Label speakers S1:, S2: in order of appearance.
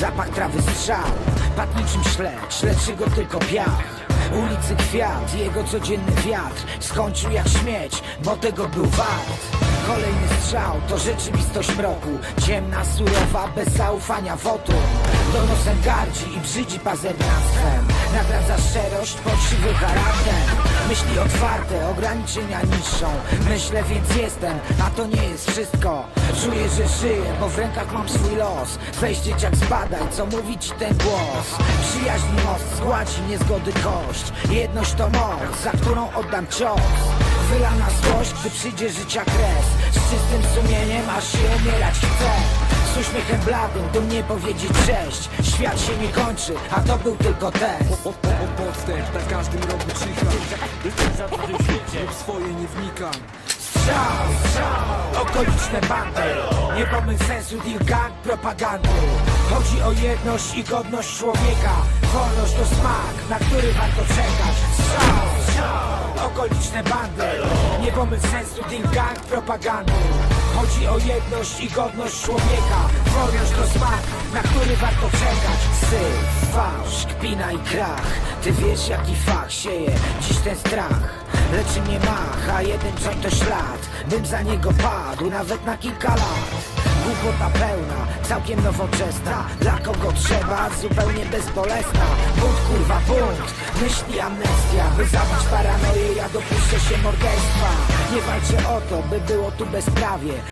S1: Zapach trawy strzał, padł niczym śledź, śledzi go tylko piach. Ulicy kwiat, jego codzienny wiatr. Skończył jak śmieć, bo tego był wart Strzał to rzeczywistość mroku. Ciemna, surowa, bez zaufania wotu. Donosem gardzi i brzydzi pazerniactwem Nagradza szczerość, pokrzywy charakter. Myśli otwarte, ograniczenia niszczą Myślę więc jestem, a to nie jest wszystko. Czuję, że żyję, bo w rękach mam swój los. Weź dzieciak zbadaj, co mówi ci ten głos. Przyjaźni most zgładzi niezgody kość. Jedność to moc, za którą oddam cios Wylana złość, gdy przyjdzie życia kres. Z czystym sumieniem, aż się umierać chcę Z uśmiechem bladym, dumnie powiedzieć cześć. Świat się nie kończy, a to był tylko test.
S2: O, o, o podstęp, na każdym rogu cicha Lub swoje nie wnikam
S1: Strzał, strzał, okoliczne bandy. Nie pomysł sensu, deal gang, propagandy. Chodzi o jedność i godność człowieka. Wolność to smak, na który warto czekać. Strzał, okoliczne bandy. Nie pomysł sensu, deal gang, propagandy. Chodzi o jedność i godność człowieka. Wolność to smak, na który warto czekać. Syf, fałsz, kpina i krach. Ty wiesz jaki fach sieje dziś ten strach. Leczy mnie mach, a jeden joint to ślad. Bym za niego padł nawet na kilka lat Głupota pełna, całkiem nowoczesna. Dla kogo trzeba, zupełnie bezbolesna. Bunt kurwa bunt, myśli amnestia By zabić paranoję, ja dopuszczę się morderstwa. Nie walczę o to, by było tu bezprawie